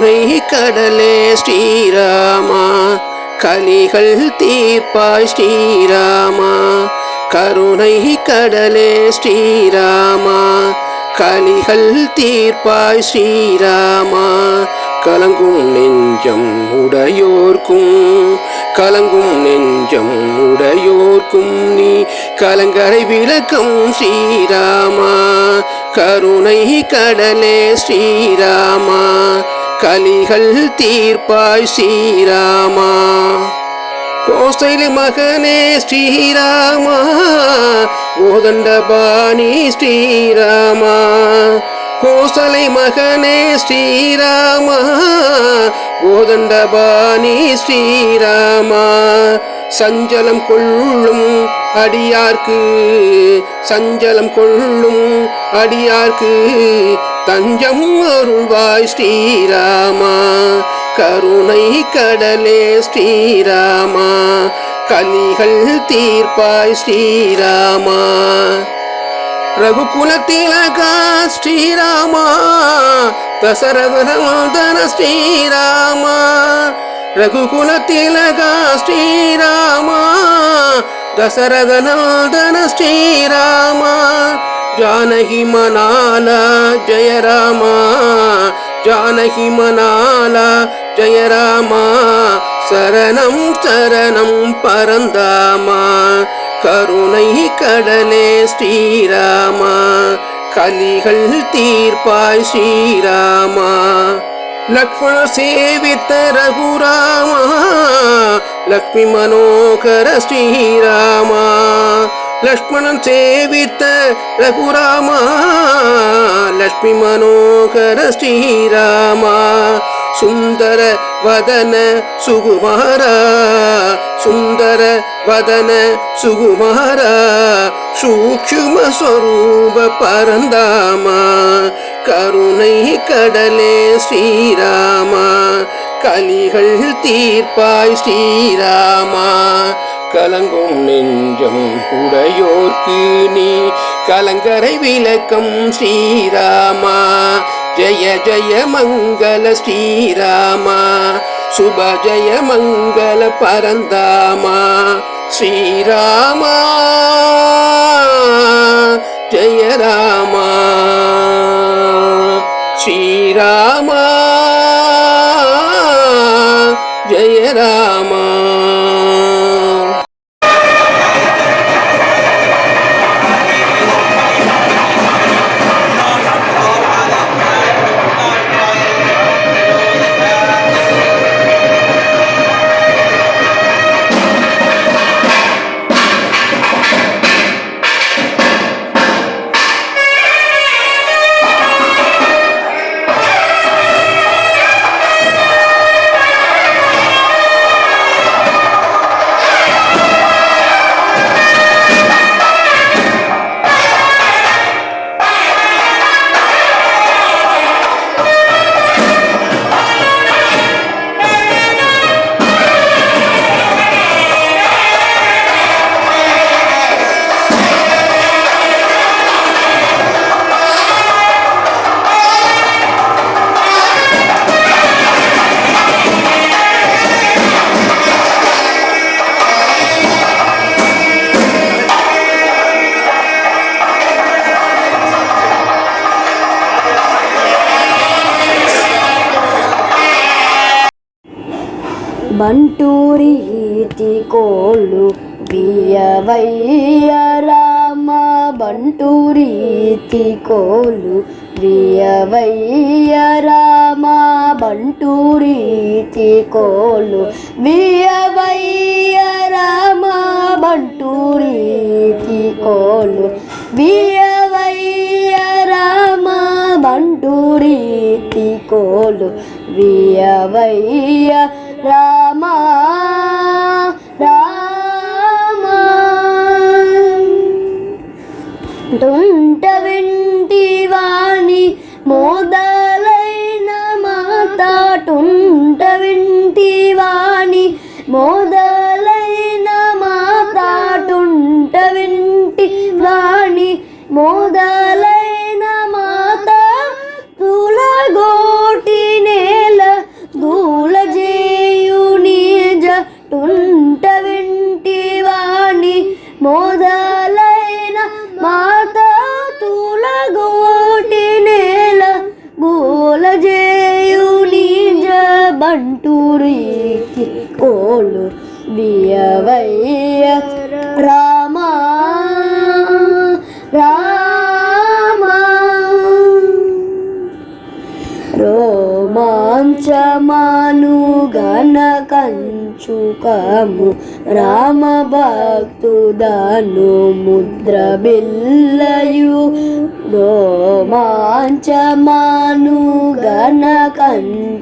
கருணை கடலே ஸ்ரீராமா கலிகள் தீர்ப்பாய் ஸ்ரீராமா கருணை கடலே ஸ்ரீராமா கலிகள் தீர்ப்பாய் ஸ்ரீராமா கலங்கும் நெஞ்சம் உடையோர்க்கும் கலங்கும் நெஞ்சம் உடையோர்க்கும் நீ கலங்கரை விளக்கம் ஸ்ரீராமா கருணை கடலே ஸ்ரீராமா கலிகள் தீர்ப்பாய் ஸ்ரீராமா. கோசைலி மகனே ஸ்ரீராமா. கோதண்டபாணி ஸ்ரீராமா. கோசலை மகனே ஸ்ரீராமா. கோதண்டபாணி ஸ்ரீராமா. சஞ்சலம் கொள்ளும் அடியார்க்கு சஞ்சலம் கொள்ளும் அடியார்க்கு தஞ்சம் அருள்வாய் ஸ்ரீராமா. கருணை கடலே ஸ்ரீராமா. கலிகள் தீர்ப்பாய் ஸ்ரீராமா. ரகுகுலத்திலகா ஸ்ரீராமா தசரதன ஸ்ரீராமா ரகுகுலத்திலகா ஸ்ரீராமா தசரதனந்தன ஸ்ரீராமா ஜானகி மனால ஜெய ராமா ஜானகி மனால ஜெய ராமா சரணம் சரணம் பரந்தாமா கருணை கடலே ஸ்ரீராமா கலிகள் தீர்ப்பாய் ஸ்ரீராமா. லக்ஷ்மண சேவித்த ரகுராமா லக்ஷ்மி மனோகர ஸ்ரீராமா. லக்ஷ்மணன் சேவித்த ரகுராமா லக்ஷ்மி மனோகர ஸ்ரீராமா. சுந்தர வதன சுகுமாரா சுந்தர வதன சுகுமாரா சூக்ஷ்ம ஸ்வரூப பரந்தாமா கருணை கடலே ஸ்ரீராமா கலிகள் தீர்ப்பாய் ஸ்ரீராமா கலங்கும் நெஞ்சம் உடையோர்க்கு நீ கலங்கரை விளக்கம் ஸ்ரீராமா జయ జయ మంగళ శ్రీరామ శుభ జయ మంగళ పరందామ. శ్రీరామ జయ రామ. శ్రీరామ జయ రామ బంటూరి ఈతి కోళ్ళు వియవయ్య రామ. బంటూరి ఈతి కోళ్ళు వియవయ్య రామ. బంటూరి ఈతి కోళ్ళు వియవయ్య రామ. బంటూరి ఈతి కోళ్ళు వియవయ్య రామ. బంటూరి ఈతి కోళ్ళు వియవయ్య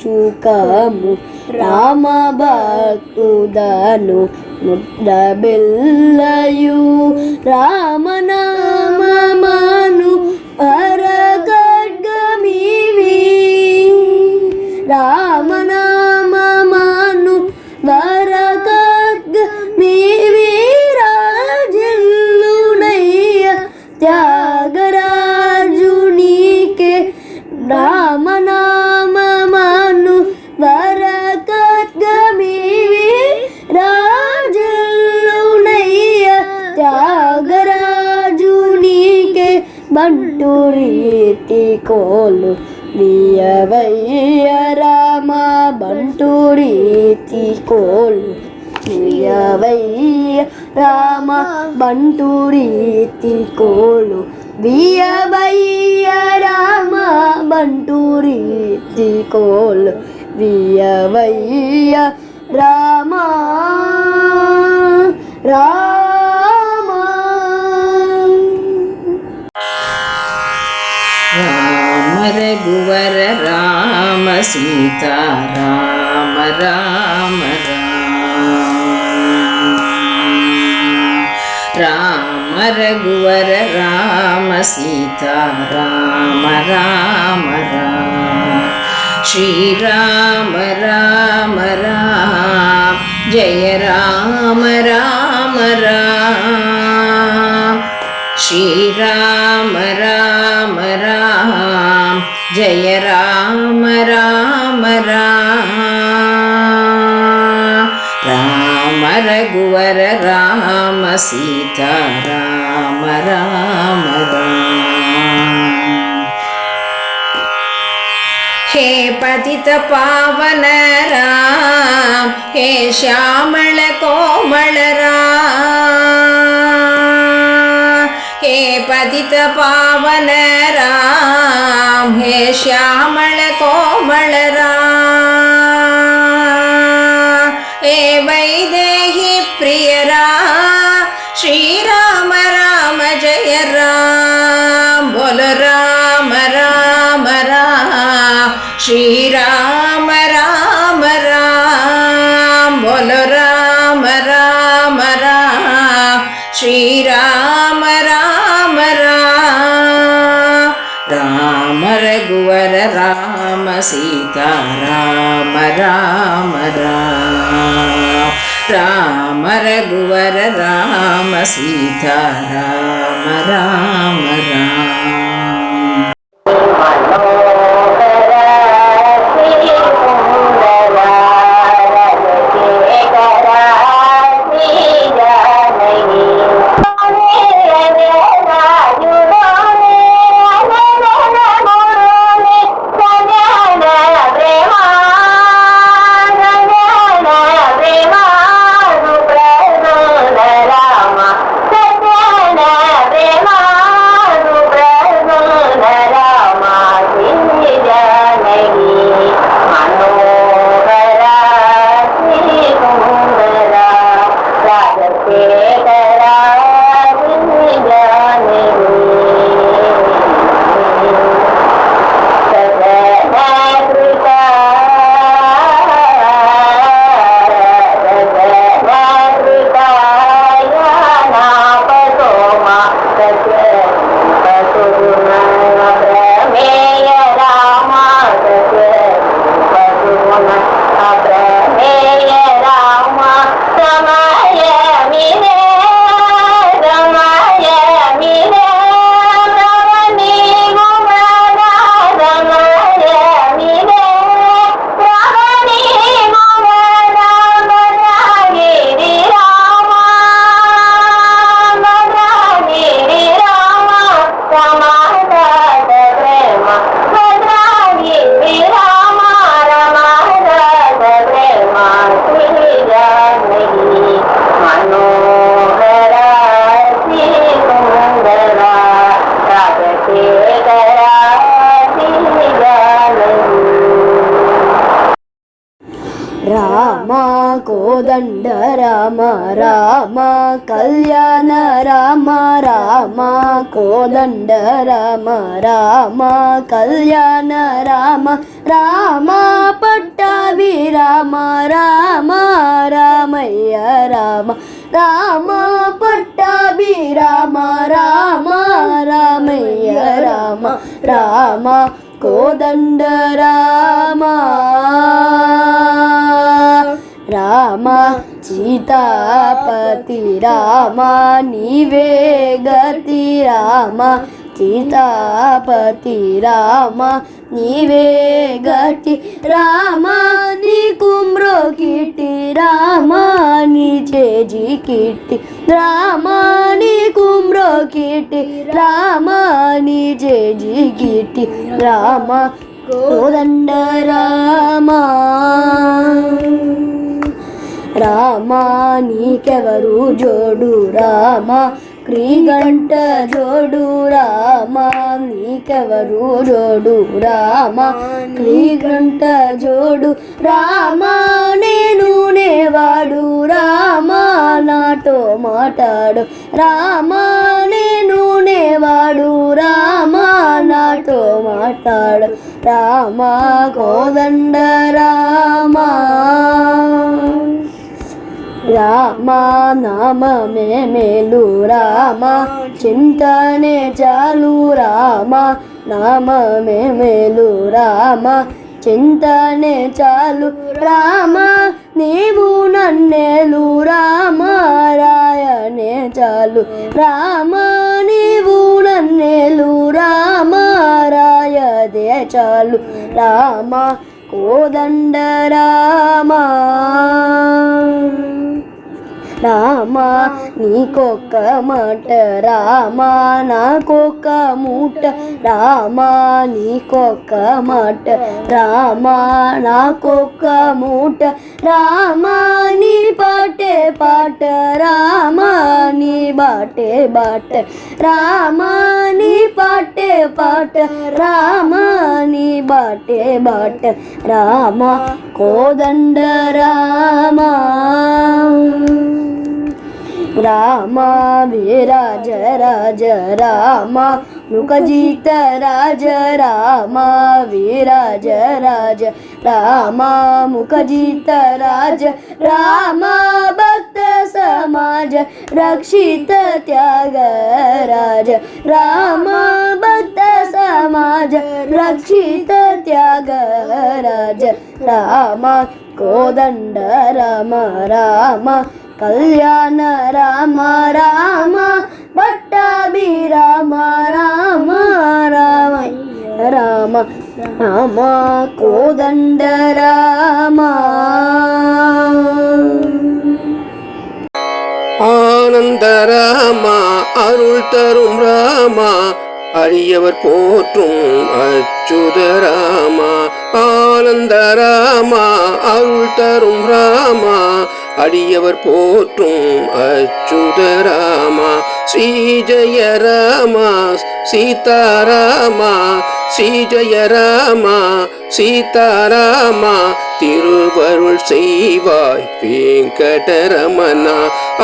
చుకము రామ భక్తుదను ముద్దబిల్లయు. రామనామను అరగడ్గమివి రా బంటు రీతి కోలు వియవయ్య రామ బంటు రీతి కోలు వియవయ్య రామ బంటు రీతి కోలు వియవయ్య రామ బంటు రీతి కోలు వియవయ్య రామ రామ. ரகுவர ராம சீதா ராம ராம ராம ரகுவர ராம சீதா ராம ராம ராம ஸ்ரீராம ராம ராம் ஜய ராம ராம ராம் ஸ்ரீராம ராம जय राम राम राम राम रघुवर राम सीता राम राम राम हे पतित पावन राम हे श्यामल कोमल राम हे पतित पावन राम हे श्यामल कोमल राम। రామ రఘువర రామ సీతారామ రామ రామ. కోదండ రామ రామ కళ్యాణ రామ రామ కోదండ రామ రామ కళ్యాణ రామ రామ పట్టాభి రామ రామ రామయ్య రామ రామ పట్టాభి రామ రామ రామయ్య రామ రామ కోదండ రామ రామ సీతాపతి రామ నీవే గతి రామ సీతాపతి రామ నీవే గతి రామ నీ కుమ్రో కిటి రామ నీ చేజి కిటి రామ నీ కుమ్రో కిటి రామ నీ చేజి కిటి రామ కోదండ రామ రామా నీకెవరు జోడు? రామా క్రీగంట జోడు. రామా నీకెవరు జోడు? రామా క్రీగంట జోడు. రామా నేను నేవాడు. రామా నాతో మాట్లాడు రామా నేను నేవాడు. రామా నాతో మాట్లాడు రామా కోదండ రామా రామ నామమే మేలు రామ చింతనే చాలు రామ నామమే మేలు రామ చింతనే చాలు రామ నీవు నన్నేలు రామ రాయనే చాలు రామ నీవు నన్నేలు రామ రాయదే చాలు రామ. కోదండ రామ రామా నీకొక్క మాట. రామా నాకొక్క మూట. రామా నీకొక్క మాట. రామా నాకొక్క మూట. రామా నీ పాటే పాట. రామా నీ బాటే బాట. రామా నీ పాటే పాట రామా నీ బాటే బాట రామ కోదండ రామా. రామ విరాజ రాజ రామ ముఖజిత రాజ రామ విరాజ రాజ रामा मुखजित राज रामा भक्त समाज, रक्षित त्याग राज रामा भक्त समाज, रक्षित त्याग राज रामा कोदंड राम राम कल्याण, राम राम भट्टाभि राम राम राम ராம ராமா கோதண்ட ராமா. ஆனந்த ராமா அருள் தரும் ராமா. அரியவர் போற்றும் அச்சுத ராமா. ஆனந்த ராமா அருள் தரும் ராமா. அடியவர் போற்றும் அச்சுத ராமா. ஸ்ரீ ஜெய ராமா சீதாராமா ஸ்ரீ ஜெய ராமா சீதாராமா திருவருள் செய்வாய் வெங்கடரமணா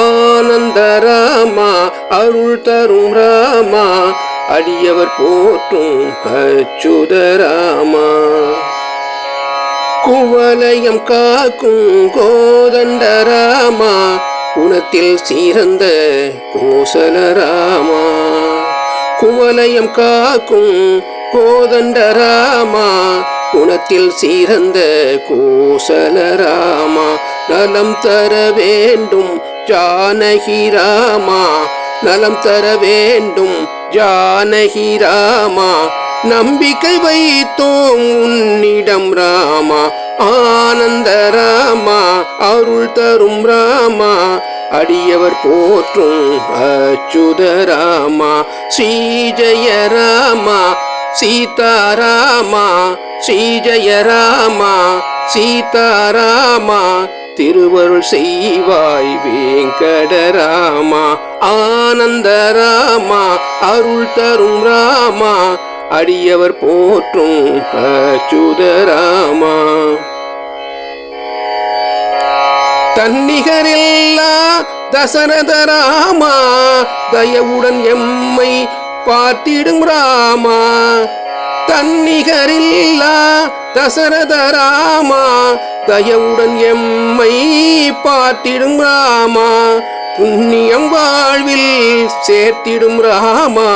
ஆனந்த ராமா அருள் தரும் ராமா அடியவர் போற்றும் அச்சுத ராமா. குவலயம் காக்கும் கோதண்ட ராமா குணத்தில் சீரந்த கோசல ராமா. குவலயம் காக்கும் கோதண்ட ராமா. குணத்தில் சீரந்த கோசல ராமா. நலம் தர வேண்டும் ஜானகி ராமா. நலம் தர வேண்டும் ஜானகி ராமா. நம்பிக்கை வைத்தோம் உன்னிடம் ராமா. ஆனந்த ராமா. அருள் தரும் ராமா. அடியவர் போற்றும் அச்சுத ராமா ஸ்ரீ ராமா சீதாராமா ஸ்ரீ ராமா சீதாராமா திருவருள் செய்வாய் வேங்கடராமா ஆனந்த ராமா அருள் தரும் ராமா அடியவர் போற்றும் அச்சுத ராமா. தன்னிகரில்லா தசரத ராமா தயவுடன் எம்மை பார்த்திடும் ராமா. தன்னிகரில்லா தசரத ராமா தயவுடன் எம்மை பார்த்திடும் ராமா. புண்ணியம் வாழ்வில் சேர்த்திடும் ராமா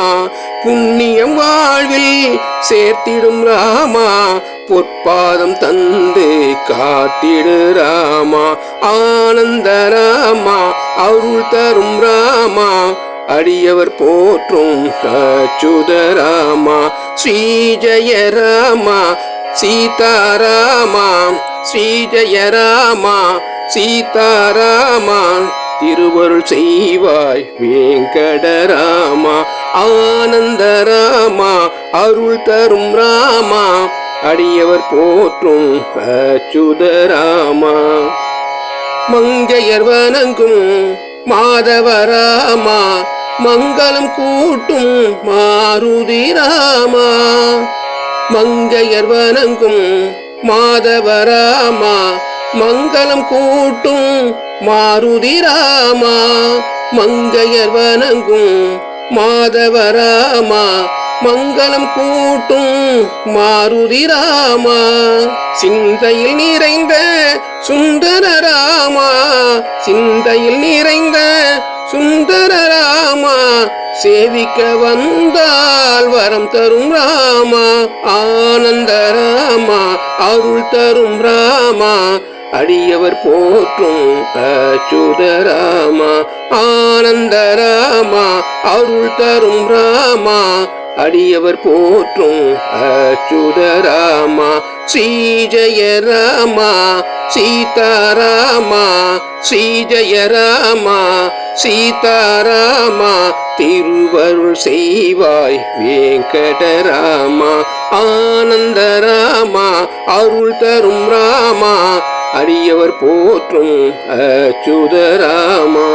புண்ணியம் வாழ்வில் சேர்த்திடும் ராமா பொற்பாதம் தந்து காத்திடு ராமா. ஆனந்த ராமா அருள் தரும் ராமா. அடியவர் போற்றும் அச்சுத ராமா. ஸ்ரீ ஜெய ராமா. சீதாராமா ஸ்ரீ ஜெய ராமா. சீதாராமா திருவருள் செய்வாய் வேங்கடராமா ஆனந்த ராமா அருள் தரும் ராமா அடியவர் போற்றும் அச்சுத ராமா மங்கையர் வணங்கும் மாதவராமா மங்களம் கூட்டும் மாருதி ராமா. மங்கையர் வணங்கும் மாதவராமா மங்களம் கூட்டும் மாருதி ராமா மங்கையர் வணங்கும் மாதவராமா மங்களம் கூட்டும் மாருதி ராமா. சிந்தையில் நிறைந்த சுந்தர ராமா சிந்தையில் நிறைந்த சுந்தர ராமா சேவிக்க வந்தால் வரம் தரும் ராமா ஆனந்த ராமா அருள் தரும் ராமா அடியவர் போற்றும் அச்சுத ராமா ஆனந்த ராமா அருள் தரும் ராமா. அடியவர் போற்றும் அச்சுத ராமா ஸ்ரீ ஜெய ராமா சீதாராமா ஸ்ரீ ஜெய ராமா சீதாராமா திருவருள் செய்வாய் வேங்கடராமா ஆனந்தராமா அருள் தரும் ராமா. அரியவர் போற்றும் அச்சுதராமா?